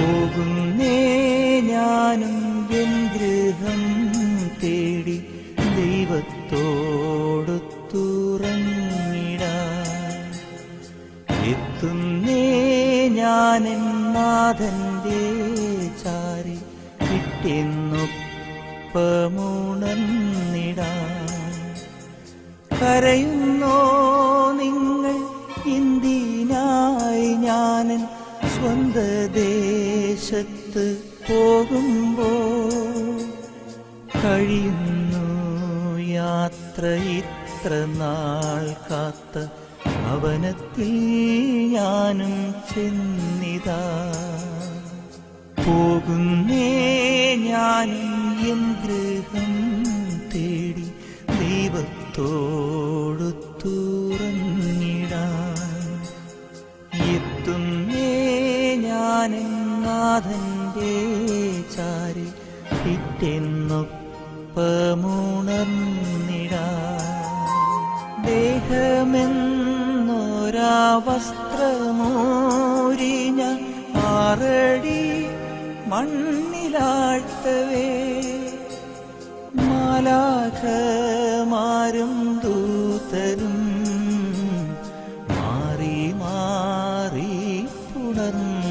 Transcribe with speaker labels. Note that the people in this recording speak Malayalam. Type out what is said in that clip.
Speaker 1: പോകുന്നേ ഞാനും എൻ ഗൃഹം തേടി ദൈവത്തോടു തുറങ്ങിടാൻ എത്തുന്നേ ഞാൻ നാഥന്റെ ചാരി വിട്ടെന്നൊപ്പമുണർന്നിടാൻ കരയുന്നോ നിങ്ങൾ ഇന്ത്യനായി ഞാനൻ സ്വന്ത ദേശത്ത് പോകുമ്പോൾ കഴിയുന്നു യാത്ര ഇത്ര നാൾ കാത്ത ഭവനത്തിൽ ഞാനും ചെന്നിതാ. പോകുന്നേ ഞാനും എൻ ഗൃഹം തേടി ദൈവത്തോടു തുറന്നിടാൻ എത്തുന്നേ നാഥന്റെ ചാരി പിറ്റെന്നൊപ്പമുണർന്നിട. ദേഹമെന്നൊരാ വസ്ത്രമോരിഞ്ഞ ആറടി മണ്ണിലാഴ്ത്തവേ. മാലാഖമാരും ദൂതരും മാറി മാറി പുണർന്നു.